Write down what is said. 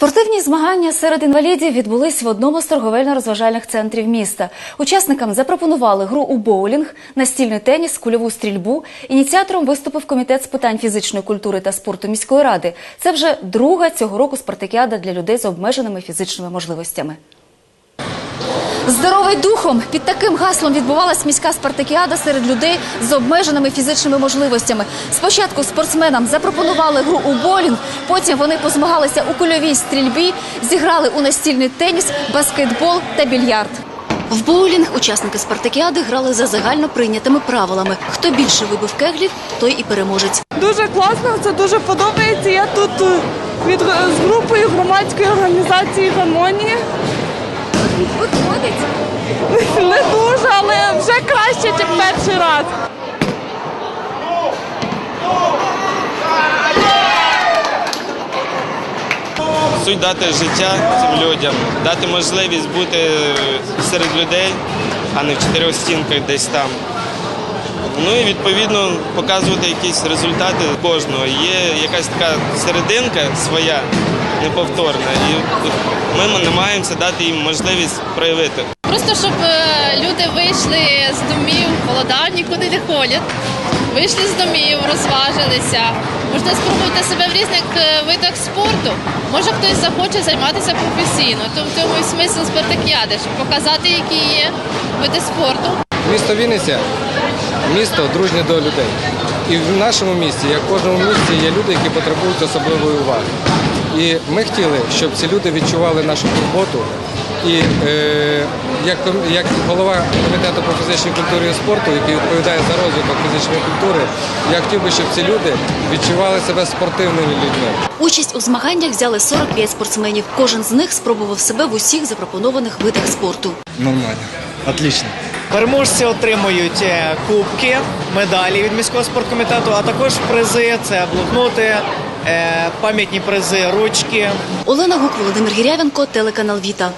Спортивні змагання серед інвалідів відбулись в одному з торговельно-розважальних центрів міста. Учасникам запропонували гру у боулінг, настільний теніс, кульову стрільбу. Ініціатором виступив комітет з питань фізичної культури та спорту міської ради. Це вже друга цього року спартакіада для людей з обмеженими фізичними можливостями. Здоровий духом під таким гаслом відбувалась міська спартакіада серед людей з обмеженими фізичними можливостями. Спочатку спортсменам запропонували гру у боулінг, потім вони позмагалися у кульовій стрільбі, зіграли у настільний теніс, баскетбол та більярд. В боулінг учасники спартакіади грали за загально прийнятими правилами. Хто більше вибив кеглів, той і переможець. Дуже класно, це дуже подобається. Я тут е, від з групою громадської організації Гармонія. Виходить. Не дуже, але вже краще, ніж перший раз. Суть дати життя цим людям, дати можливість бути серед людей, а не в чотирьох стінках десь там. Ну і відповідно показувати якісь результати кожного. Є якась така серединка своя, неповторна, і ми намагаємося дати їм можливість проявити. Просто щоб е, люди вийшли з домів, холода нікуди не ходять. Вийшли з домів, розважилися. Можна спробувати себе в різних е, видах спорту. Може хтось захоче займатися професійно. То в цьому і смисл спартакіади, щоб показати, які є види спорту. Місто Вінниця місто дружнє до людей. І в нашому місті, як в кожному місті, є люди, які потребують особливої уваги. І ми хотіли, щоб ці люди відчували нашу турботу. І е, як, як голова комітету по фізичній культурі і спорту, який відповідає за розвиток фізичної культури, я хотів би, щоб ці люди відчували себе спортивними людьми. Участь у змаганнях взяли 45 спортсменів. Кожен з них спробував себе в усіх запропонованих видах спорту. Нормально. Отлично. Переможці отримують е, кубки, медалі від міського спорткомітету, а також призи це блокноти, пам'ятні призи, ручки. Олена Гук, Володимир Гірявенко, телеканал Віта.